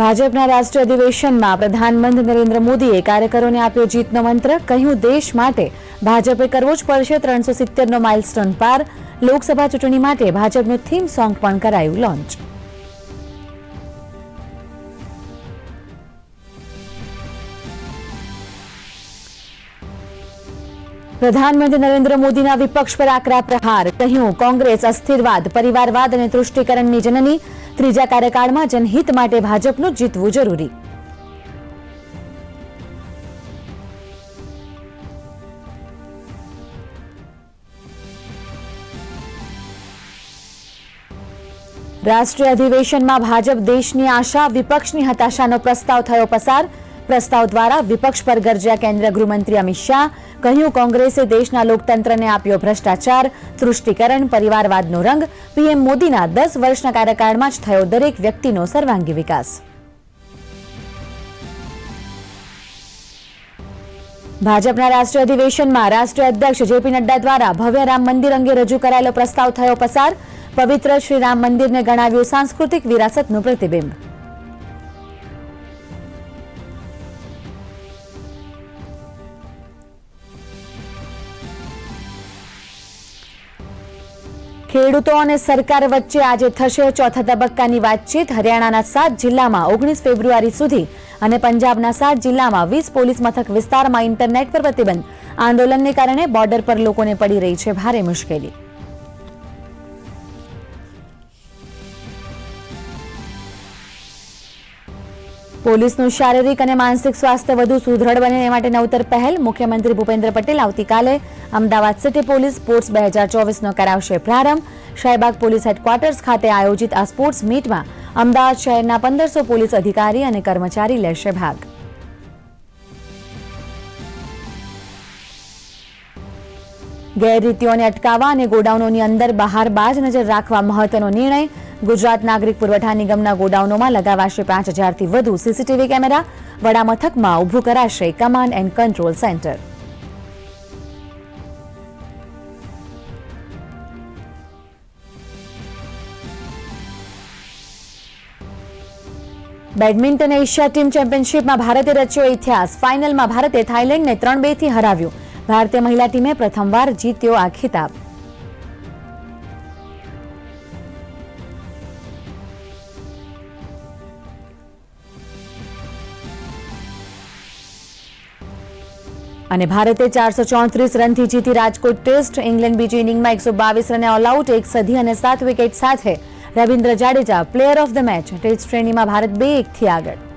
ભાજપના રાષ્ટ્રીય અધિવેશનમાં પ્રધાનમંત્રી નરેન્દ્ર મોદીએ કાર્યકરોને આપ્યો જીતનો મંત્ર, કહ્યું, દેશ માટે ભાજપે કરવો જ પડશે. ત્રણસો સિત્તેરનો માઇલસ્ટોન પાર લોકસભા ચૂંટણી માટે ભાજપનું થીમ સોંગ પણ કરાયું લોન્ચ. પ્રધાનમંત્રી નરેન્દ્ર મોદીના વિપક્ષ પર આકરા પ્રહાર. કહ્યું, કોંગ્રેસ અસ્થિરવાદ, પરિવારવાદ અને તૃષ્ટિકરણની જનની ત્રીજા કાર્યકાળમાં જનહિત માટે ભાજપનું જીતવું જરૂરી. રાષ્ટ્રીય અધિવેશનમાં ભાજપ દેશની આશા, વિપક્ષની હતાશાનો પ્રસ્તાવ થયો પસાર. પ્રસ્તાવ દ્વારા વિપક્ષ પર ગરજ્યા કેન્દ્રીય ગૃહમંત્રી અમિત શાહ કહ્યું, કોંગ્રેસે દેશના લોકતંત્રને આપ્યો ભ્રષ્ટાચાર, તૃષ્ટિકરણ, પરિવારવાદનો રંગ. પીએમ મોદીના દસ વર્ષના કાર્યકાળમાં જ થયો દરેક વ્યક્તિનો સર્વાંગી વિકાસ. ભાજપના રાષ્ટ્રીય અધિવેશનમાં રાષ્ટ્રીય અધ્યક્ષ જેપી નડ્ડા દ્વારા ભવ્ય રામ મંદિર અંગે રજૂ કરાયેલો પ્રસ્તાવ થયો પસાર. પવિત્ર શ્રી રામ મંદિરને ગણાવ્યું સાંસ્કૃતિક વિરાસતનું પ્રતિબિંબ. ખેડૂતો અને સરકાર વચ્ચે આજે થશે ચોથા તબક્કાની વાતચીત. હરિયાણાના સાત જિલ્લામાં ઓગણીસ ફેબ્રુઆરી સુધી અને પંજાબના સાત જિલ્લામાં વીસ પોલીસ મથક વિસ્તારમાં ઇન્ટરનેટ પર પ્રતિબંધ. આંદોલનને કારણે બોર્ડર પર લોકોને પડી રહી છે ભારે મુશ્કેલી. પોલીસનું શારીરિક અને માનસિક સ્વાસ્થ્ય વધુ સુદૃઢ બને એ માટે નવતર પહેલ મુખ્યમંત્રી ભૂપેન્દ્ર પટેલ આવતીકાલે અમદાવાદ સિટી પોલીસ સ્પોર્ટ્સ બે હજાર ચોવીસનો કરાવશે પ્રારંભ. શાહીબાગ પોલીસ હેડક્વાર્ટર્સ ખાતે આયોજિત આ સ્પોર્ટ્સ મીટમાં અમદાવાદ શહેરના પંદરસો પોલીસ અધિકારી અને કર્મચારી લેશે ભાગ. ગેરરીતિઓને અટકાવવા અને ગોડાઉનોની અંદર બહાર બાજ નજર રાખવા મહત્વનો નિર્ણય ગુજરાત નાગરિક પુરવઠા નિગમના ગોડાઉનોમાં લગાવાશે પાંચ હજારથી વધુ સીસીટીવી કેમેરા. વડામથકમાં ઊભું કરાશે command and control centre. Badminton Asia team ચેમ્પિયનશીપમાં ભારતે રચ્યો ઇતિહાસ. ફાઇનલમાં ભારતે થાઇલેન્ડને ત્રણ બેથી હરાવ્યું. ભારતીય મહિલા ટીમે પ્રથમવાર જીત્યો આ ખિતાબ. અને ભારતે ચારસો ચોત્રીસ રનથી જીતી રાજકોટ ટેસ્ટ. ઇંગ્લેન્ડ બીજી ઇનિંગમાં એકસો બાવીસ રને ઓલઆઉટ એક સદી અને સાત વિકેટ સાથે Ravindra Jadeja player of the match test શ્રેણીમાં ભારત બે એકથી આગળ.